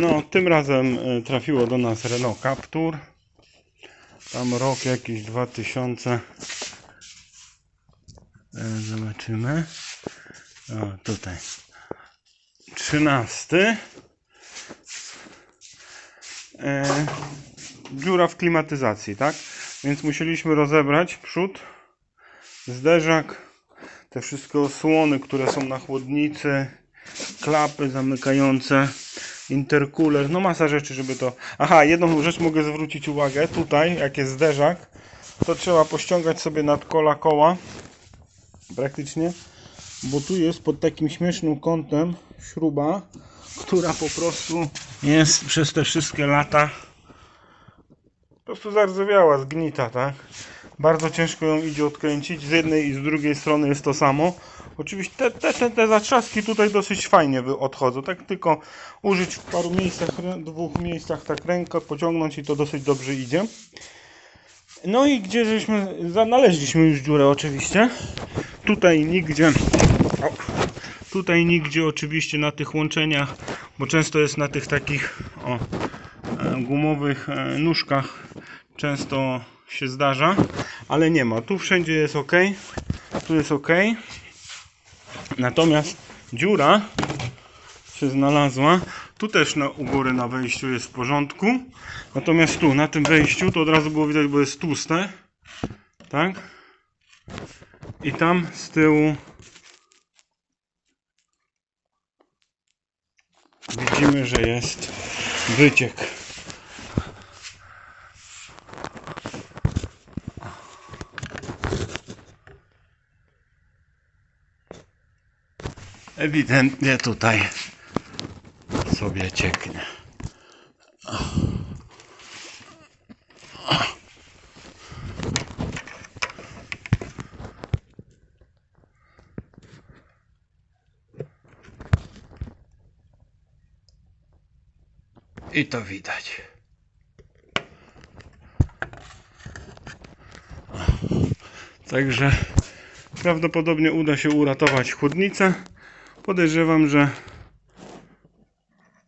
No, tym razem y, trafiło do nas Renault Captur. Tam rok jakiś 2000. E, Zobaczymy. O, tutaj. 13. E, dziura w klimatyzacji, tak? Więc musieliśmy rozebrać przód, zderzak, te wszystkie osłony, które są na chłodnicy, klapy zamykające, intercooler, no masa rzeczy, żeby to... Aha, jedną rzecz mogę zwrócić uwagę, tutaj, jak jest zderzak, to trzeba pościągać sobie nad kola koła, praktycznie, bo tu jest pod takim śmiesznym kątem śruba, która po prostu jest przez te wszystkie lata po prostu zardzewiała, zgnita, tak? Bardzo ciężko ją idzie odkręcić. Z jednej i z drugiej strony jest to samo. Oczywiście te, te, te, te zatrzaski tutaj dosyć fajnie odchodzą. Tak tylko użyć w paru miejscach, dwóch miejscach tak rękę pociągnąć i to dosyć dobrze idzie. No i gdzie żeśmy, znaleźliśmy już dziurę oczywiście. Tutaj nigdzie, tutaj nigdzie oczywiście na tych łączeniach, bo często jest na tych takich, o, e, gumowych e, nóżkach często się zdarza, ale nie ma. Tu wszędzie jest ok, tu jest ok. Natomiast dziura się znalazła. Tu też na, u góry na wejściu jest w porządku. Natomiast tu, na tym wejściu, to od razu było widać, bo jest tłuste. Tak? I tam z tyłu widzimy, że jest wyciek. Ewidentnie tutaj sobie cieknie. I to widać. Także prawdopodobnie uda się uratować chłodnicę. Podejrzewam, że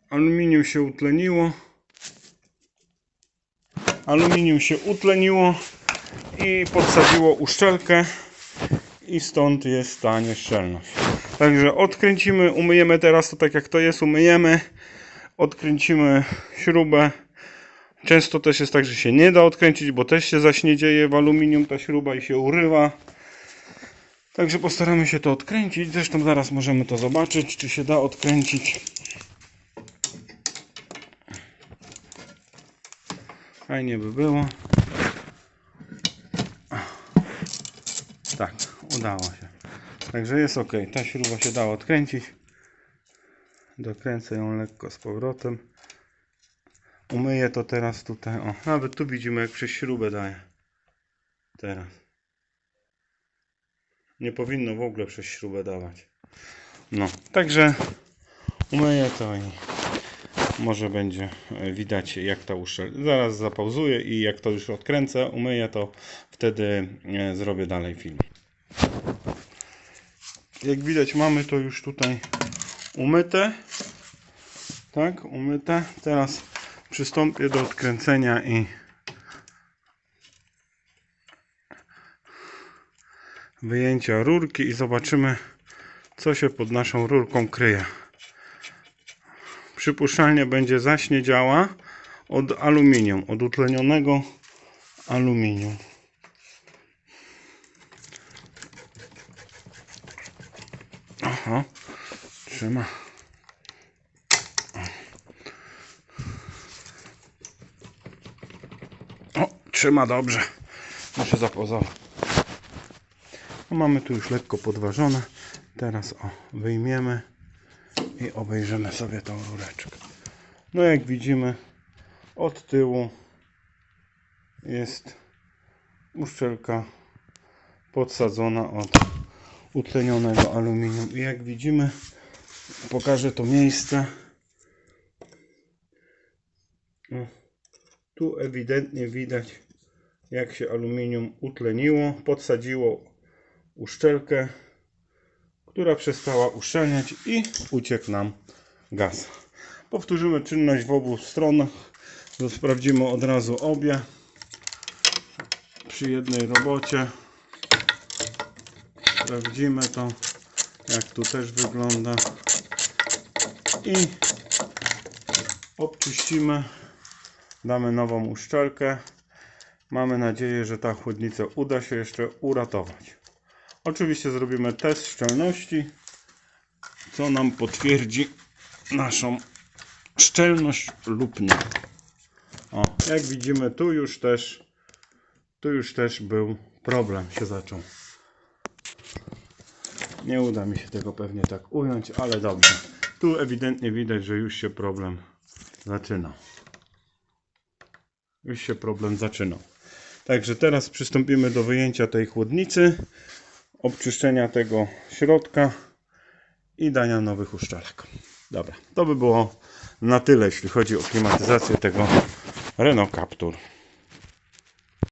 aluminium się utleniło. Aluminium się utleniło i podsadziło uszczelkę i stąd jest ta nieszczelność. Także odkręcimy, umyjemy teraz to tak jak to jest, umyjemy, odkręcimy śrubę. Często też jest tak, że się nie da odkręcić, bo też się zaśnie dzieje w aluminium ta śruba i się urywa. Także postaramy się to odkręcić. Zresztą zaraz możemy to zobaczyć, czy się da odkręcić. Fajnie by było. Tak, udało się. Także jest ok. Ta śruba się da odkręcić. Dokręcę ją lekko z powrotem. Umyję to teraz tutaj. O, nawet tu widzimy, jak przez śrubę daje. Teraz. Nie powinno w ogóle przez śrubę dawać. No, także umyję to i może będzie e, widać jak ta uszczel. Zaraz zapauzuję i jak to już odkręcę, umyję to, wtedy e, zrobię dalej film. Jak widać mamy to już tutaj umyte. Tak, umyte. Teraz przystąpię do odkręcenia i wyjęcia rurki i zobaczymy co się pod naszą rurką kryje. Przypuszczalnie będzie zaśnie działa od aluminium, od utlenionego aluminium. Aha, trzyma. O, trzyma dobrze. Muszę zapozować. No mamy tu już lekko podważone. Teraz o, wyjmiemy i obejrzymy sobie tą rureczkę. No jak widzimy od tyłu jest uszczelka podsadzona od utlenionego aluminium i jak widzimy pokażę to miejsce o, tu ewidentnie widać jak się aluminium utleniło podsadziło uszczelkę która przestała uszczelniać i uciekł nam gaz. Powtórzymy czynność w obu stronach. Sprawdzimy od razu obie przy jednej robocie. Sprawdzimy to, jak tu też wygląda. I obczyścimy. Damy nową uszczelkę. Mamy nadzieję, że ta chłodnica uda się jeszcze uratować. Oczywiście zrobimy test szczelności, co nam potwierdzi naszą szczelność lub nie. O, jak widzimy, tu już też tu już też był problem się zaczął. Nie uda mi się tego pewnie tak ująć, ale dobrze. Tu ewidentnie widać, że już się problem zaczynał. Już się problem zaczynał. Także teraz przystąpimy do wyjęcia tej chłodnicy, obczyszczenia tego środka i dania nowych uszczelek. Dobra, to by było na tyle, jeśli chodzi o klimatyzację tego Renault Captur.